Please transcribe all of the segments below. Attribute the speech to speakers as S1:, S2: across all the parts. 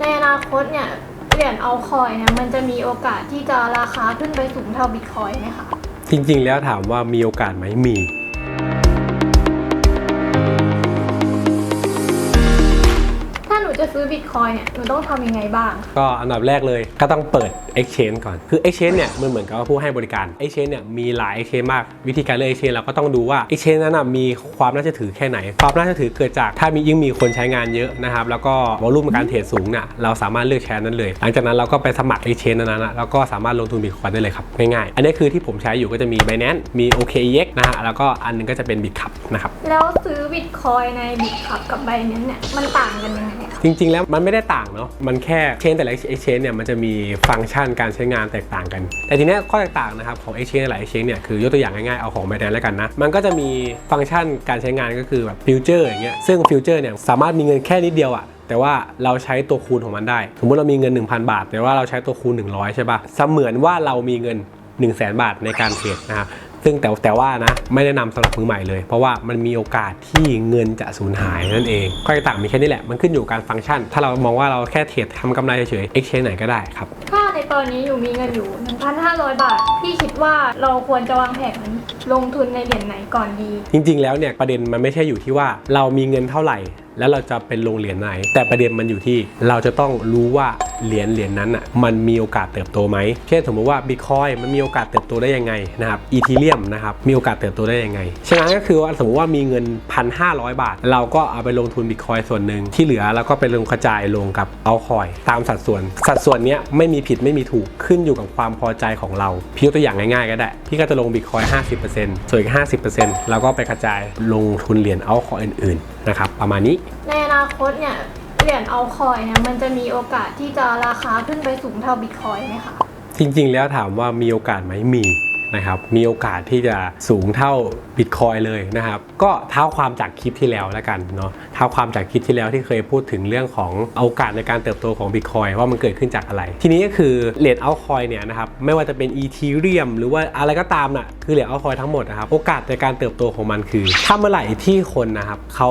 S1: ในอนาคตเนี่ยเหรียญเอาคอยเนี่ยมันจะมีโอกาสที่จะราคาขึ้นไปสูงเท่าบิตคอยไหมคะ
S2: จริงๆ แล้วถามว่ามีโอกาสไหมมี
S1: ถ้าหนูจะซื้อบิตคอยเนี่ยหนูต้องทำยังไงบ้าง
S2: ก็อันดับแรกเลยก็ต้องเปิด Exchange ก่อน คือ Exchange เนี่ยมันเหมือนกับว่าผู้ให้บริการ Exchange เนี่ยมีหลาย Exchange มาก วิธีการเลือก Exchange เราก็ต้องดูว่า Exchange นั้นนะมีความน่าจะถือแค่ไหน ความน่าจะถือเกิดจากถ้ามียิ่งมีคนใช้งานเยอะนะครับแล้วก็วอลุ่มการเทรดสูงเนี่ยเราสามารถเลือกแชร์นั้นเลย หลังจากนั้นเราก็ไปสมัคร Exchange นั้นนะแล้วก็สามารถลงทุนบิตคอยได้เลยครับง่ายๆ อันนี้คือที่ผมใช้อยู่ก็จะมี Binance มี OKEX นะฮะแล้วก็อันหนึงก็จะเป็น Bitcup นะครับ
S1: แล้วซื้อบิตคอยในบิตคับกับไบแนนเนี่ยมันต่างกันยังไงคะ
S2: จริงๆแล้วมันไม่ได้ต่างเนาะมันแค่เชนแต่ละ exchange เนี่ยมันจะมีฟังก์ชันการใช้งานแตกต่างกัน แต่ทีเนี้ยข้อแตกต่างนะครับของ exchange หลาย exchange เนี่ยคือยกตัวอย่างง่ายๆ เอาของ Binance แล้วกันนะ มันก็จะมีฟังก์ชันการใช้งานก็คือแบบฟิวเจอร์อย่างเงี้ยซึ่งฟิวเจอร์เนี่ยสามารถมีเงินแค่นิดเดียวอะแต่ว่าเราใช้ตัวคูณของมันได้ สมมติเรามีเงิน 1,000 บาท แต่ว่าเราใช้ตัวคูณ 100 ใช่ปะเสมือนว่าเรามีเงิน 1 0 0 0 0แบาทในการเทรดนะครับซึ่งแต่แต่ว่านะไม่แนะนำสำหรับมือใหม่เลย เพราะว่ามันมีโอกาสที่เงินจะสูญหายนั่นเองข้อแตกต่างมีแค่นี้แหละมันขึ้นอยู่การฟังก์ชัน ถ้าเรามองว่าเราแค่เทรดทำกำไรเฉยๆ exchange ไหนก็ได้ครับ
S1: ถ้าใน ตอนนี้อยู่มีเงินอยู่ 1,500 บาท พี่คิดว่าเราควรจะวางแผนลงทุนในเหรียญไหนก่อนดี
S2: จริงๆ แล้วเนี่ยประเด็นมันไม่ใช่อยู่ที่ว่าเรามีเงินเท่าไหร่ แล้วเราจะเป็นลงเหรียญไหน แต่ประเด็นมันอยู่ที่เราจะต้องรู้ว่าเหรียญเหรียญนั้นอะมันมีโอกาสเติบโตไหมเช่นสมมติว่าบิตคอยมันมีโอกาสเติบโตได้ยังไงนะครับอีทีเรียมนะครับมีโอกาสเติบโตได้ยังไงฉะนั้นก็คือว่าสมมติว่ามีเงิน 1,500 บาท เราก็เอาไปลงทุนบิตคอยส่วนหนึ่งที่เหลือเราก็ไปลงกระจายลงกับเอาคอยตามสัดส่วน สัดส่วนเนี้ยไม่มีผิดไม่มีถูกขึ้นอยู่กับความพอใจของเราพี่ยกตัวอย่างง่ายๆก็ได้ พี่ก็จะลงบิตคอย50%ส่วนอีก50%เราก็ไปกระจายลงทุนเหรียญเอาคอยอื่นๆนะครับประมาณนี้
S1: ในอนาคตเนี่ยเหรียญเอาคอยเนี่ยมันจะมีโอกาสที่จะราคาขึ้นไปสูงเท่าบิตคอยไหมคะ
S2: จริงๆ แล้วถามว่ามีโอกาสไหมมีนะครับมีโอกาสที่จะสูงเท่าบิตคอยเลยนะครับ ก็เท้าความจากคลิปที่แล้วแล้วกันเนาะเท้าความจากคลิปที่แล้วที่เคยพูดถึงเรื่องของโอกาสในการเติบโตของบิตคอยว่ามันเกิดขึ้นจากอะไร ทีนี้ก็คือเหรียญเอาคอยเนี่ยนะครับไม่ว่าจะเป็นอีทีเรียมหรือว่าอะไรก็ตามน่ะคือเหรียญเอาคอยทั้งหมดนะครับโอกาสในการเติบโตของมันคือ ถ้าเมื่อไหร่ที่คนนะครับเขา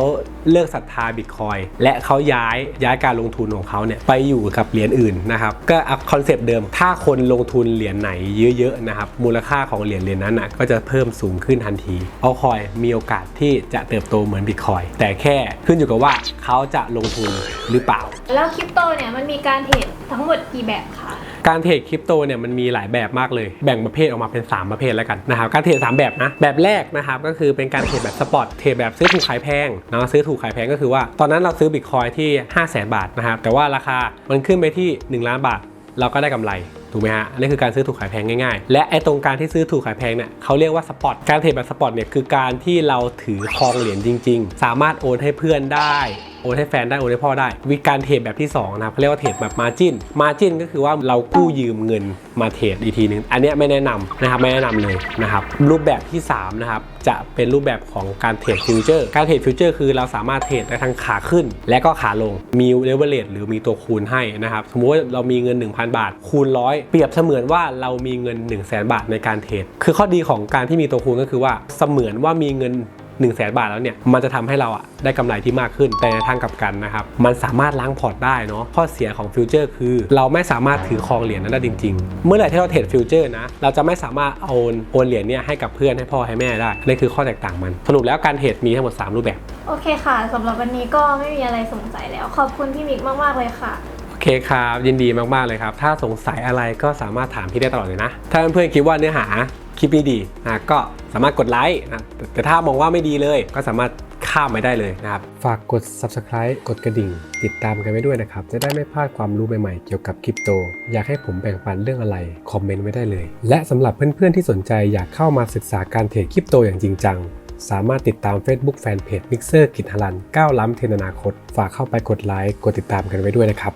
S2: เลิกศรัทธาบิตคอยและเขาย้ายย้ายการลงทุนของเขาเนี่ยไปอยู่กับเหรียญอื่นนะครับก็คอนเซปต์เดิม ถ้าคนลงทุนเหรียญไหนเยอะๆนะครับมูลค่าของเหรียญเหรียญนั้นนะก็จะเพิ่มสูงขึ้นทันทีเอาคอยมีโอกาสที่จะเติบโตเหมือนบิตคอยแต่แค่ขึ้นอยู่กับว่าเขาจะลงทุนหรือเปล่า
S1: แล้วคริปโตเนี่ยมันมีการเทรดทั้งหมดกี่แบบคะ
S2: การเทรดคริปโตเนี่ยมันมีหลายแบบมากเลยแบ่งประเภทออกมาเป็น 3 ประเภทแล้วกันนะครับการเทรด3แบบนะแบบแรกนะครับก็คือเป็นการเทรดแบบสปอตเทรดแบบซื้อถูกขายแพงเนาะซื้อถูกขายแพงก็คือว่า ตอนนั้นเราซื้อบิตคอยที่ 5 0 0 0 0 0 บาทนะครับแต่ว่าราคามันขึ้นไปที่ 1 ล้านบาท เราก็ได้กำไร ถูกไหมฮะอันนี้คือการซื้อถูกขายแพงง่ายๆ และไอ้ตรงการที่ซื้อถูกขายแพงเนี่ยเขาเรียกว่าสปอตการเทรดแบบสปอตเนี่ยคือการที่เราถือครองเหรียญจริง ๆ สามารถโอนให้เพื่อนได้ โอนให้แฟนได้โอนให้พ่อได้ วิธีการเทรดแบบที่2นะครับเขาเรียกว่าเทรดแบบมาจินมาจินก็คือว่าเรากู้ยืมเงินมาเทรดอีกทีนึง อันนี้ไม่แนะนำนะครับไม่แนะนำเลยนะครับรูปแบบที่3นะครับจะเป็นรูปแบบของการเทรดฟิวเจอร์การเทรดฟิวเจอร์คือเราสามารถเทรดได้ทั้งขาขึ้น และก็ขาลงมีเลเวลเลตหรือมีตัวคูณให้นะครับสมมุติว่าเรามีเงิน 1,000 บาท คูณร้อยเปรียบเสมือนว่าเรามีเงิน 1 0 0 0 0แบาทในการเทรดคือข้อดีของการที่มีตัวคูณก็คือว่าเสมือนว่ามีเงิน 1 0 0 0 0แบาทแล้วเนี่ยมันจะทำให้เราอะได้กำไรที่มากขึ้นแต่ในทางกลับกันนะครับมันสามารถล้างพอร์ตได้เนาะข้อเสียของฟิวเจอร์คือ เราไม่สามารถถือครองเหรียญนั้นได้จริง ๆ เมื่อไหร่ที่เราเทรดฟิวเจอร์นะเราจะไม่สามารถเอาโอนโอนเหรียญเนี่ยให้กับเพื่อนให้พ่อให้แม่ได้นี่คือข้อแตกต่างมัน สรุปแล้วการเทรดมีทั้งหมด 3 รูปแบบ
S1: โอเคค่ะสำหรับวันนี้ก็ไม่มีอะไรสงสัยแล้ว ขอบคุณพี่มิกมากๆเลยค่ะ
S2: โอเคครับยินดีมาก ๆ เลยครับ ถ้าสงสัยอะไรก็สามารถถามพี่ได้ตลอดเลยนะ ถ้าเพื่อนๆคิดว่าเนื้อหาค ลิปนี้ดีนะก็สามารถกดไลค์นะแต่ถ้ามองว่าไม่ดีเลย ก็สามารถข้ามไปได้เลยนะครับ ฝากกด subscribe กดกระดิ่ง ติดตามกันไว้ด้วยนะครับ จะได้ไม่พลาดความรู้ใหม่ๆ เกี่ยวกับคริปโต อยากให้ผมแบ่งปันเรื่องอะไร คอมเมนต์ไว้ได้เลย และสำหรับเพื่อนๆที่สนใจอยากเข้ามาศึกษาการเทรดคริปโตอย่างจริงจังสามารถติดตาม Facebook Fanpage Mixer กิจฮลันก้าวล้ำเทนอนาคต ฝากเข้าไปกดไลค์กดติดตามกันไว้ด้วยนะครับ